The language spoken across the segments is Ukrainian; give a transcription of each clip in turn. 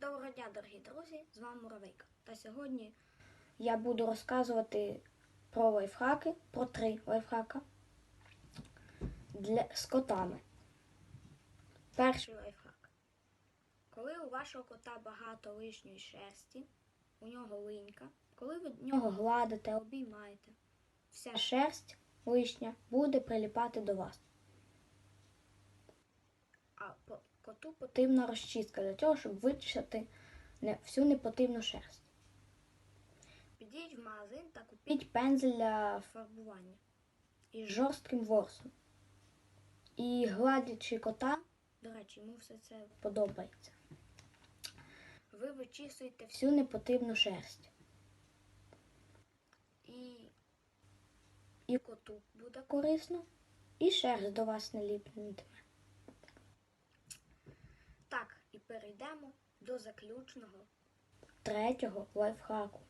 Доброго дня, дорогі друзі! З вами Муравейка. Та сьогодні я буду розказувати про лайфхаки, про три лайфхака для, з котами. Перший лайфхак. Коли у вашого кота багато лишньої шерсті, у нього линька, коли ви нього гладите, обіймаєте, вся шерсть лишня буде приліпати до вас. А коту потрібна розчистка для того, щоб вичистити не, всю непотрібну шерсть. Підіть в магазин та купіть пензель для фарбування із жорстким ворсом. І гладячи кота, до речі, йому все це подобається. Ви вичісуєте всю непотрібну шерсть. І, і коту буде корисно, і шерсть до вас не ліпнетиме. Так, і перейдемо до заключного третього лайфхаку.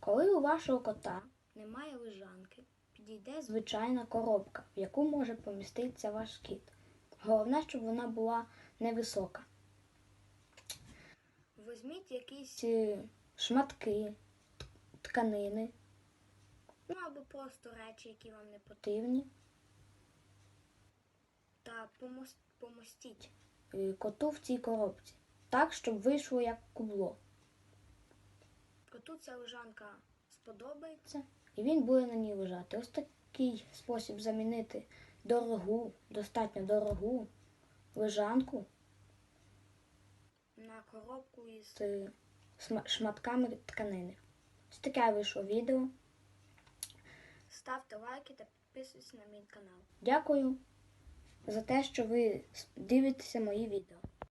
Коли у вашого кота немає лежанки, підійде звичайна коробка, в яку може поміститися ваш кіт. Головне, щоб вона була невисока. Візьміть якісь шматки, тканини, ну або просто речі, які вам не потрібні. Та помос- помостіть коту в цій коробці, так, щоб вийшло як кубло. Коту ця лежанка сподобається, і він буде на ній лежати. Ось такий спосіб замінити дорогу, достатньо дорогу лежанку на коробку із е, шматками тканини. Ось таке вийшло відео. Ставте лайки та підписуйтесь на мій канал. Дякую за те, що ви дивитеся мої відео.